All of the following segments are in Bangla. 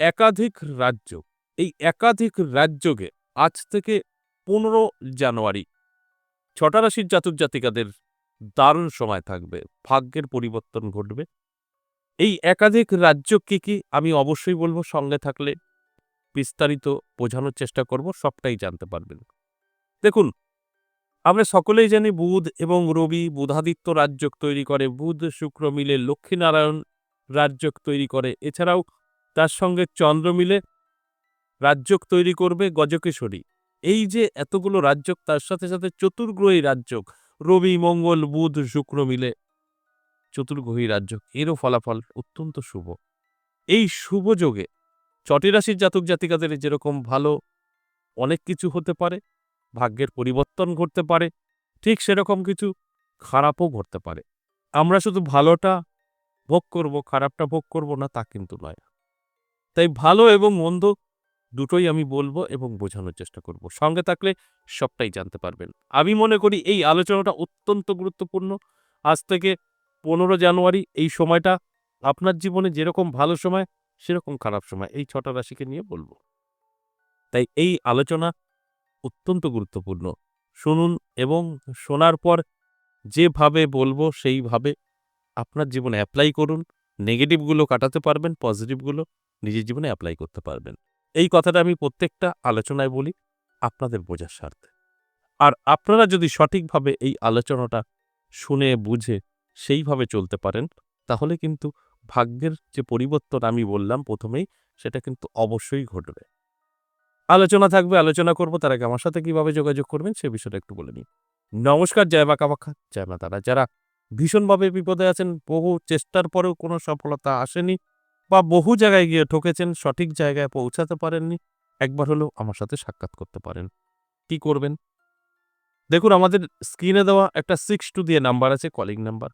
একাধিক রাজ্য। এই একাধিক রাজ্যকে আজ থেকে পনেরো জানুয়ারি ছটা রাশির জাতক জাতিকাদের দারুণ সময় থাকবে। ভাগ্যের পরিবর্তন ঘটবে। এই একাধিক রাজ্য কি কি আমি অবশ্যই বলব। সঙ্গে থাকলে বিস্তারিত বোঝানোর চেষ্টা করব। সবটাই জানতে পারবেন। দেখুন, আমরা সকলেই জানি বুধ এবং রবি বুধাদিত্য রাজ্যক তৈরি করে। বুধ, শুক্র মিলে লক্ষ্মীনারায়ণ রাজ্যক তৈরি করে। এছাড়াও তার সঙ্গে চন্দ্র মিলে রাজ্যক তৈরি করবে গজকেশ্বরী এই যে এতগুলো রাজ্যক, তার সাথে সাথে চতুর্গ্রহী রাজ্যক, রবি, মঙ্গল, বুধ, শুক্র মিলে চতুর্গ্রহী রাজ্যক, এরও ফলাফল অত্যন্ত শুভ। এই শুভ যোগে ছটি রাশির জাতক জাতিকাদের যেরকম ভালো অনেক কিছু হতে পারে, ভাগ্যের পরিবর্তন ঘটতে পারে, ঠিক সেরকম কিছু খারাপও ঘটতে পারে। আমরা শুধু ভালোটা ভোগ করব, খারাপটা ভোগ করব না, তা কিন্তু নয়। তাই ভালো এবং মন্দ দুটোই আমি বলব এবং বোঝানোর চেষ্টা করব। সঙ্গে থাকলে সবটাই জানতে পারবেন। আমি মনে করি এই আলোচনাটা অত্যন্ত গুরুত্বপূর্ণ। আজ থেকে পনেরো জানুয়ারি, এই সময়টা আপনার জীবনে যেরকম ভালো সময়, সেরকম খারাপ সময়। এই ছটা রাশিকে নিয়ে বলব। তাই এই আলোচনা অত্যন্ত গুরুত্বপূর্ণ। শুনুন এবং শোনার পর যেভাবে বলব সেইভাবে আপনার জীবনে অ্যাপ্লাই করুন। নেগেটিভগুলো কাটাতে পারবেন পজিটিভগুলো নিজের জীবনে অ্যাপ্লাই করতে পারবেন। এই কথাটা আমি প্রত্যেকটা আলোচনায় বলি, আপনাদের বোঝার স্বার্থে। আর আপনারা যদি সঠিকভাবে এই আলোচনাটা শুনে, বুঝে সেইভাবে চলতে পারেন, তাহলে কিন্তু ভাগ্যের যে পরিবর্তন আমি বললাম প্রথমেই, সেটা কিন্তু অবশ্যই ঘটবে। আলোচনা থাকবে, আলোচনা করব, তার আগে আমার সাথে কীভাবে যোগাযোগ করবেন সে বিষয়টা একটু বলে নিই। নমস্কার, জয় মা কামাখ্যা, জয় মা তারা। যারা ভীষণভাবে বিপদে আছেন, বহু চেষ্টার পরেও কোনো সফলতা আসেনি বা বহু জায়গায় গিয়ে ঠকেছেন, সঠিক জায়গায় পৌঁছাতে পারেননি, একবার হলেও আমার সাথে সাক্ষাৎ করতে পারেন। কি করবেন? দেখুন, আমাদের স্ক্রিনে দেওয়া একটা সিক্স টু দিয়ে নাম্বার আছে কলিং নাম্বার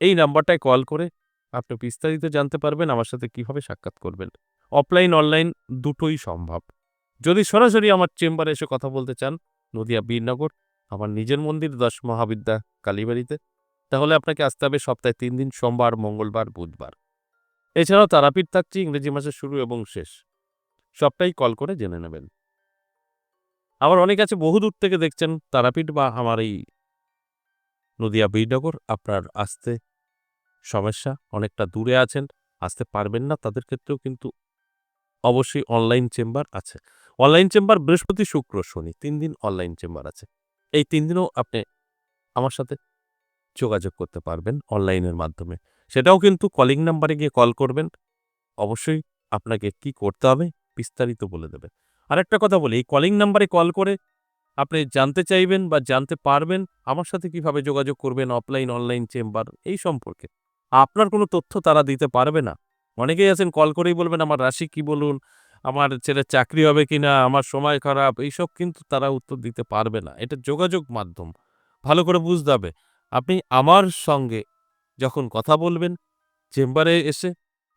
এই নাম্বারটায় কল করে আপনি বিস্তারিত জানতে পারবেন আমার সাথে কীভাবে সাক্ষাৎ করবেন। অফলাইন অনলাইন দুটোই সম্ভব। যদি সরাসরি আমার চেম্বারে এসে কথা বলতে চান, নদিয়া বীরনগর, আমার নিজের মন্দির দশ মহাবিদ্যা কালীবাড়িতে, তাহলে আপনাকে আসতে হবে সপ্তাহে তিন দিন, সোমবার, মঙ্গলবার, বুধবার। এছাড়াও তারাপীঠ থাকছে ইংরেজি মাসের শুরু এবং শেষ। সবটাই কল করে জেনে নেবেন। আবার অনেক আছে বহু দূর থেকে দেখছেন তারাপীঠ বা আমার এই নদিয়া বীরনগর আপনার আসতে সমস্যা অনেকটা দূরে আছেন, আসতে পারবেন না, তাদের ক্ষেত্রেও কিন্তু অবশ্যই অনলাইন চেম্বার আছে। অনলাইন চেম্বার বৃহস্পতি, শুক্র, শনি, তিন দিন অনলাইন চেম্বার আছে। এই তিন দিনও আপনি আমার সাথে যোগাযোগ করতে পারবেন অনলাইনের মাধ্যমে। সেটাও কিন্তু কলিং নাম্বারে গিয়ে কল করবেন। অবশ্যই আপনাকে কি করতে হবে বিস্তারিত বলে দেবে আরেকটা কথা বলি, এই কলিং নাম্বারে কল করে আপনি জানতে চাইবেন বা জানতে পারবেন আমার সাথে কীভাবে যোগাযোগ করবেন অফলাইন অনলাইন চেম্বার এই সম্পর্কে। আপনার কোনো তথ্য তারা দিতে পারবে না। অনেকেই আছেন কল করেই বলবেন, আমার রাশি কি বলুন? আমার ছেলের চাকরি হবে কিনা? আমার সময় খারাপ? এইসব কিন্তু তারা উত্তর দিতে পারবে না। এটা যোগাযোগ মাধ্যম। ভালো করে বুঝতে হবে। আপনি আমার সঙ্গে যখন কথা বলবেন চেম্বারে এসে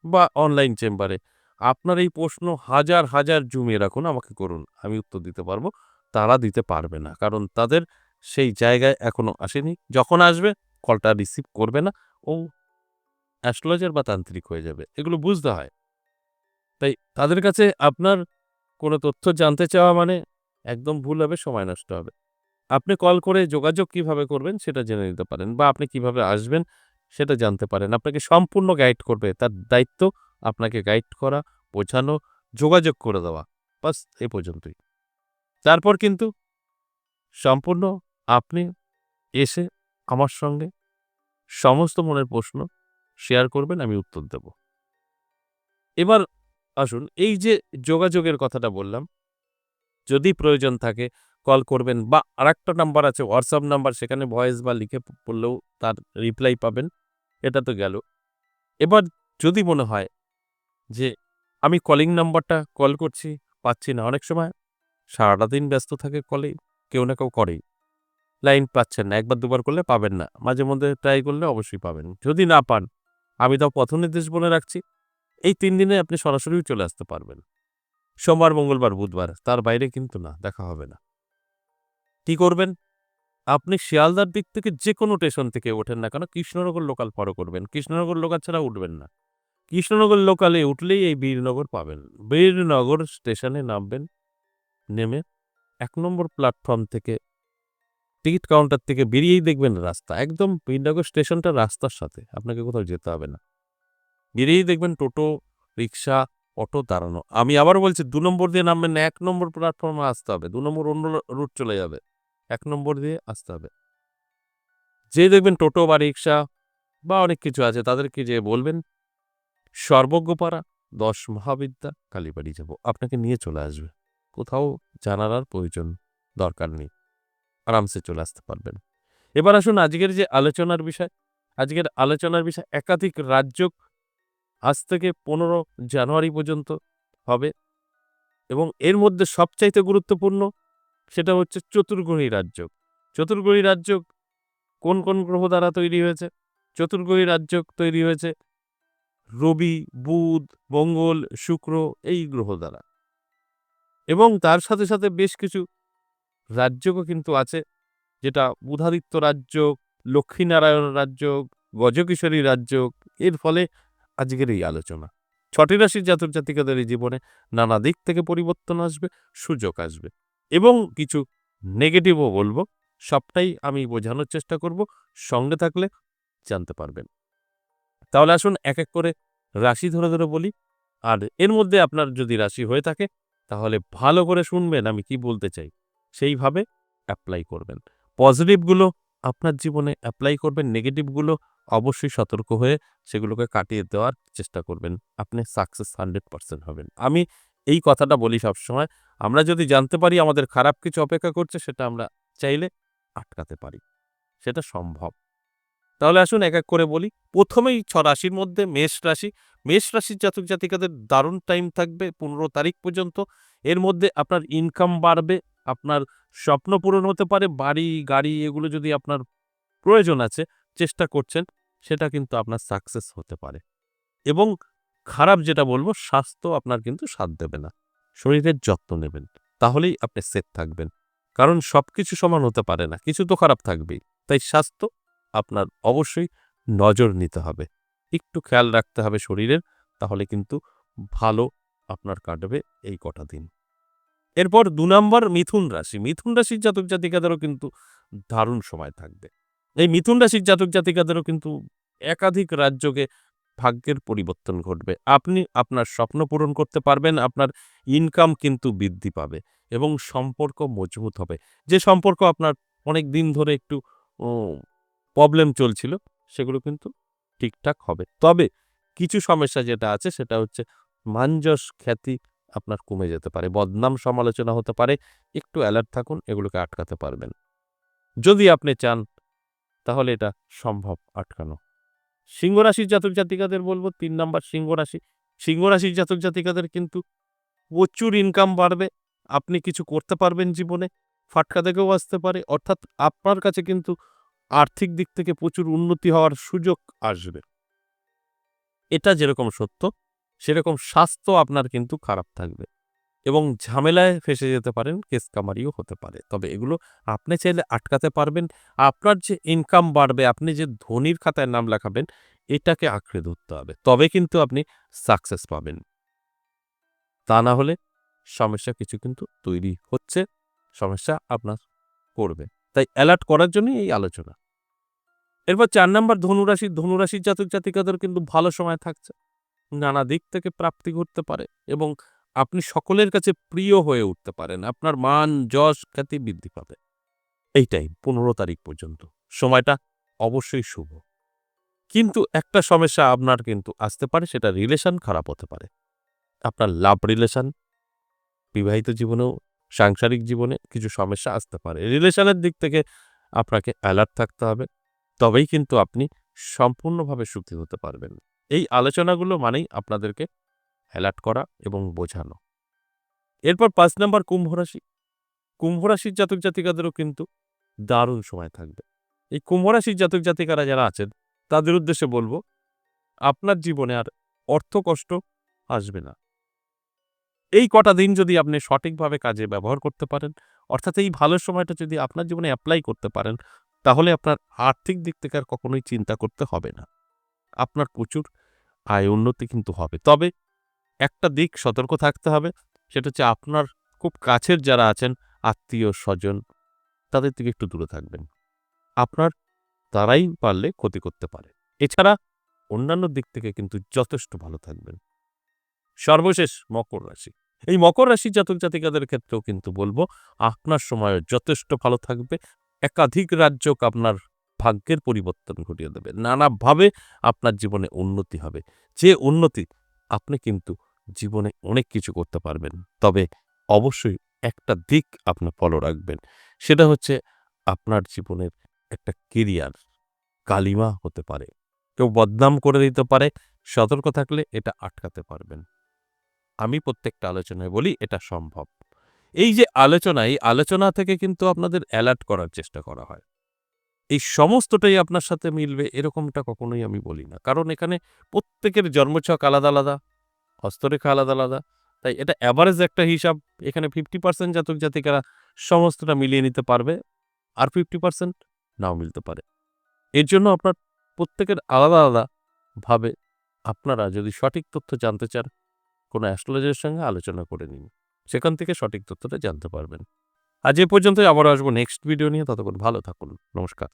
বা অনলাইন চেম্বারে, আপনার এই প্রশ্ন হাজার হাজার জমিয়ে রাখুন, আমাকে করুন, আমি উত্তর দিতে পারব। তারা দিতে পারবে না, কারণ তাদের সেই জায়গায় এখনও আসেনি। যখন আসবে, কলটা রিসিভ করবে না, ও অ্যাস্ট্রোলজার বা তান্ত্রিক হয়ে যাবে, এগুলো বুঝতে হয়। তাই তাদের কাছে আপনার কোনো তথ্য জানতে চাওয়া মানে একদম ভুল হবে, সময় নষ্ট হবে। আপনি কল করে যোগাযোগ কীভাবে করবেন সেটা জেনে নিতে পারেন বা আপনি কীভাবে আসবেন সেটা জানতে পারেন। আপনাকে সম্পূর্ণ গাইড করবে। তার দায়িত্ব আপনাকে গাইড করা, বোঝানো, যোগাযোগ করে দেওয়া। বাস এ পর্যন্তই। তারপর কিন্তু সম্পূর্ণ আপনি এসে আমার সঙ্গে সমস্ত মনের প্রশ্ন শেয়ার করবেন, আমি উত্তর দেব। এবার আসুন, এই যে যোগাযোগের কথাটা বললাম, যদি প্রয়োজন থাকে কল করবেন বা আরেকটা নাম্বার আছে হোয়াটসঅ্যাপ নাম্বার সেখানে ভয়েস বা লিখে পড়লেও তার রিপ্লাই পাবেন। এটা তো গেল। এবার যদি মনে হয় যে আমি কলিং নাম্বারটা কল করছি, পাচ্ছি না, অনেক সময় সারাটা দিন ব্যস্ত থাকে কলে কেউ না কেউ করেই। লাইন পাচ্ছেন না, একবার দুবার করলে পাবেন না, মাঝে মধ্যে ট্রাই করলে অবশ্যই পাবেন। যদি না পান, আমি তাও পথ নির্দেশ বলে রাখছি, এই তিন দিনে আপনি সরাসরিও চলে আসতে পারবেন। সোমবার, মঙ্গলবার, বুধবার, তার বাইরে কিন্তু না, দেখা হবে না। কি করবেন? আপনি শিয়ালদার দিক থেকে যে কোনো স্টেশন থেকে ওঠেন না কেন, কৃষ্ণনগর লোকাল ফলো করবেন। কৃষ্ণনগর লোকাল ছাড়া উঠবেন না। কৃষ্ণনগর লোকালে উঠলেই এই বীরনগর পাবেন। বীরনগর স্টেশনে নামবেন, নেমে এক নম্বর প্ল্যাটফর্ম থেকে টিকিট কাউন্টার থেকে বেরিয়েই দেখবেন রাস্তা। একদম বীরনগর স্টেশনটা রাস্তার সাথে, আপনাকে কোথাও যেতে হবে না। বেরিয়েই দেখবেন টোটো, রিক্সা, অটো দাঁড়ানো। আমি আবার বলছি, দু নম্বর দিয়ে নামবেন এক নম্বর প্ল্যাটফর্মে আসতে হবে, দু নম্বর অন্য রুট চলে যাবে। এক নম্বর দিয়ে আসতে হবে। যে দেখবেন টোটো বা রিক্সা বা অনেক কিছু আছে, তাদেরকে যে বলবেন সর্বজ্ঞপাড়া দশ মহাবিদ্যা, কালীবাড়ি যাব। আপনাকে নিয়ে চলে আসবে। কোথাও জানার আর প্রয়োজন দরকার নেই। আরামসে চলে আসতে পারবেন। এবার আসুন আজকের যে আলোচনার বিষয়। আজকের আলোচনার বিষয় একাধিক রাজ্য আজ থেকে পনেরো জানুয়ারি পর্যন্ত হবে এবং এর মধ্যে সবচাইতে গুরুত্বপূর্ণ সেটা হচ্ছে চতুর্গ্রহী রাজ্য। চতুর্গ্রহী রাজ্য কোন কোন গ্রহ দ্বারা তৈরি হয়েছে? চতুর্গ্রহী রাজ্য তৈরি হয়েছে রবি, বুধ, মঙ্গল, শুক্র এই গ্রহ দ্বারা। এবং তার সাথে সাথে বেশ কিছু রাজ্যও কিন্তু আছে, যেটা বুধাদিত্য রাজ্য, লক্ষ্মীনারায়ণ রাজ্য, গজকিশোরী রাজ্য, এর ফলে আজকের এই আলোচনা। ছটি রাশির জাতক জাতিকাদের জীবনে নানা দিক থেকে পরিবর্তন আসবে, সুযোগ আসবে। এবং কিছু নেগেটিভও বলব, সবটাই আমি বোঝানোর চেষ্টা করব, সঙ্গে থাকলে জানতে পারবেন। তাহলে আসুন এক এক করে রাশি ধরে ধরে বলি, আর এর মধ্যে আপনার যদি রাশি হয়ে থাকে, তাহলে ভালো করে শুনবেন আমি কি বলতে চাই, সেইভাবে অ্যাপ্লাই করবেন। পজিটিভগুলো আপনার জীবনে অ্যাপ্লাই করবেন নেগেটিভগুলো অবশ্যই সতর্ক হয়ে সেগুলোকে কাটিয়ে দেওয়ার চেষ্টা করবেন, আপনি সাকসেস হান্ড্রেড পার্সেন্ট হবেন। আমি এই কথাটা বলি সবসময় আমরা যদি জানতে পারি আমাদের খারাপ কিছু অপেক্ষা করছে, সেটা আমরা চাইলে আটকাতে পারি। সেটা সম্ভব। তাহলে আসুন এক এক করে বলি। প্রথমেই ছ রাশির মধ্যে মেষ রাশি। মেষ রাশির জাতক জাতিকাদের দারুণ টাইম থাকবে পনেরো তারিখ পর্যন্ত। এর মধ্যে আপনার ইনকাম বাড়বে, আপনার স্বপ্ন পূরণ হতে পারে, বাড়ি, গাড়ি এগুলো যদি আপনার প্রয়োজন আছে, চেষ্টা করছেন, সেটা কিন্তু আপনার সাকসেস হতে পারে। এবং খারাপ যেটা বলব, স্বাস্থ্য আপনার কিন্তু সাথ দেবে না। শরীরের যত্ন নেবেন, তাহলেই আপনি সেফ থাকবেন। কারণ সব কিছু সমান হতে পারে না, কিছু তো খারাপ থাকবেই। তাই স্বাস্থ্য আপনার অবশ্যই নজর নিতে হবে। একটু খেয়াল রাখতে হবে শরীরের, তাহলে কিন্তু ভালো আপনার কাটবে এই কটা দিন। এরপর দু নম্বর মিথুন রাশি। মিথুন রাশির জাতক জাতিকাদেরও কিন্তু দারুণ সময় থাকবে। এই মিথুন রাশির জাতক জাতিকাদেরও কিন্তু একাধিক রাজ্যকে ভাগ্যের পরিবর্তন ঘটবে। আপনি আপনার স্বপ্ন পূরণ করতে পারবেন, আপনার ইনকাম কিন্তু বৃদ্ধি পাবে এবং সম্পর্ক মজবুত হবে। যে সম্পর্ক আপনার অনেক দিন ধরে একটু প্রবলেম চলছিল, সেগুলো কিন্তু ঠিকঠাক হবে। তবে কিছু সমস্যা যেটা আছে, সেটা হচ্ছে মানজস খ্যাতি আপনার কমে যেতে পারে, বদনাম সমালোচনা হতে পারে, একটু অ্যালার্ট থাকুন, এগুলোকে আটকাতে পারবেন। যদি আপনি চান, তাহলে এটা সম্ভব আটকানো। সিংহ রাশির জাতক জাতিকাদের বলব, তিন নাম্বার সিংহ রাশি সিংহ রাশির জাতক জাতিকাদের কিন্তু প্রচুর ইনকাম বাড়বে, আপনি কিছু করতে পারবেন জীবনে, ফাটকা থেকেও আসতে পারে, অর্থাৎ আপনার কাছে কিন্তু আর্থিক দিক থেকে প্রচুর উন্নতি হওয়ার সুযোগ আসবে। এটা যেরকম সত্য, সেরকম স্বাস্থ্য আপনার কিন্তু খারাপ থাকবে। এবং ঝামেলায় ফেসে যেতে পারেন, কেস কামারিও হতে পারে। তবে এগুলো আপনি চাইলে আটকাতে পারবেন। আপনার যে ইনকাম বাড়বে, আপনি যে ধনির খাতায় নাম লেখাবেন, এটাকে আঁকড়ে ধরতে হবে। তবে কিন্তু আপনি সাকসেস পাবেন। তা না হলে সমস্যা কিছু কিন্তু তৈরি হচ্ছে, সমস্যা আপনার করবে তাই অ্যালার্ট করার জন্যই এই আলোচনা। এরপর চার নাম্বার, ধনুরাশি। ধনুরাশির জাতক জাতিকাদের কিন্তু ভালো সময় থাকছে। নানা দিক থেকে প্রাপ্তি ঘটতে পারে এবং আপনি সকলের কাছে প্রিয় হয়ে উঠতে পারেন। আপনার মান, যশ, খ্যাতি বৃদ্ধি পাবে। এইটাই, পনেরো তারিখ পর্যন্ত। সময়টা অবশ্যই শুভ। কিন্তু একটা সমস্যা আপনার কিন্তু আসতে পারে, সেটা রিলেশন খারাপ হতে পারে। আপনার লাভ রিলেশন বিবাহিত জীবনেও, সাংসারিক জীবনে কিছু সমস্যা আসতে পারে। রিলেশনের দিক থেকে আপনাকে অ্যালার্ট থাকতে হবে। তবেই কিন্তু আপনি সম্পূর্ণভাবে সুখী হতে পারবেন। এই আলোচনাগুলো মানেই আপনাদেরকে অ্যালার্ট করা এবং বোঝানো। এরপর পাঁচ নম্বর কুম্ভ রাশি। কুম্ভ রাশির জাতক জাতিকাদেরও কিন্তু দারুণ সময় থাকবে। এই কুম্ভ রাশির জাতক জাতিকারা যারা আছেন, তাদের উদ্দেশ্যে বলব, আপনার জীবনে আর অর্থ কষ্ট আসবে না। এই কটা দিন যদি আপনি সঠিকভাবে কাজে ব্যবহার করতে পারেন, অর্থাৎ এই ভালো সময়টা যদি আপনার জীবনে অ্যাপ্লাই করতে পারেন, তাহলে আপনার আর্থিক দিক থেকে আর কখনোই চিন্তা করতে হবে না। আপনার প্রচুর আয় উন্নতি কিন্তু হবে। তবে একটা দিক সতর্ক থাকতে হবে, সেটা হচ্ছে আপনার খুব কাছের যারা আছেন, আত্মীয় স্বজন, তাদের থেকে একটু দূরে থাকবেন। আপনার তারাই পারলে ক্ষতি করতে পারে। এছাড়া অন্যান্য দিক থেকে কিন্তু যথেষ্ট ভালো থাকবেন। সর্বশেষ মকর রাশি। এই মকর রাশি জাতক জাতিকাদের ক্ষেত্রেও কিন্তু বলব, আপনার সময় যথেষ্ট ভালো থাকবে। একাধিক রাজ্য আপনার ভাগ্যের পরিবর্তন ঘটিয়ে দেবে। নানাভাবে আপনার জীবনে উন্নতি হবে। যে উন্নতি আপনি কিন্তু জীবনে অনেক কিছু করতে পারবেন। তবে অবশ্যই একটা দিক আপনার ফলো রাখবেন। সেটা হচ্ছে আপনার জীবনের একটা কেরিয়ার কালিমা হতে পারে। কেউ বদনাম করে দিতে পারে, সতর্ক থাকলে এটা আটকাতে পারবেন। আমি প্রত্যেকটা আলোচনায় বলি, এটা সম্ভব। এই যে আলোচনা এই আলোচনা থেকে কিন্তু আপনাদের অ্যালার্ট করার চেষ্টা করা হয়। এই সমস্তটাই আপনার সাথে মিলবে এরকমটা কখনোই আমি বলি না। কারণ এখানে প্রত্যেকের জন্মছক আলাদা আলাদা, হস্তরেখা আলাদা আলাদা। তাই এটা অ্যাভারেজ একটা হিসাব, এখানে ফিফটি পার্সেন্ট জাতক জাতিকারা সমস্তটা মিলিয়ে নিতে পারবে, আর ফিফটি পার্সেন্ট নাও মিলতে পারে। এর জন্য আপনার প্রত্যেকের আলাদা আলাদা ভাবে আপনারা যদি সঠিক তথ্য জানতে চান, কোনো অ্যাস্ট্রোলজারের সঙ্গে আলোচনা করে নিন। সেখান থেকে সঠিক তথ্যটা জানতে পারবেন। আজ এ পর্যন্তই আবার আসব নেক্সট ভিডিও নিয়ে ততক্ষণ ভালো থাকুন নমস্কার।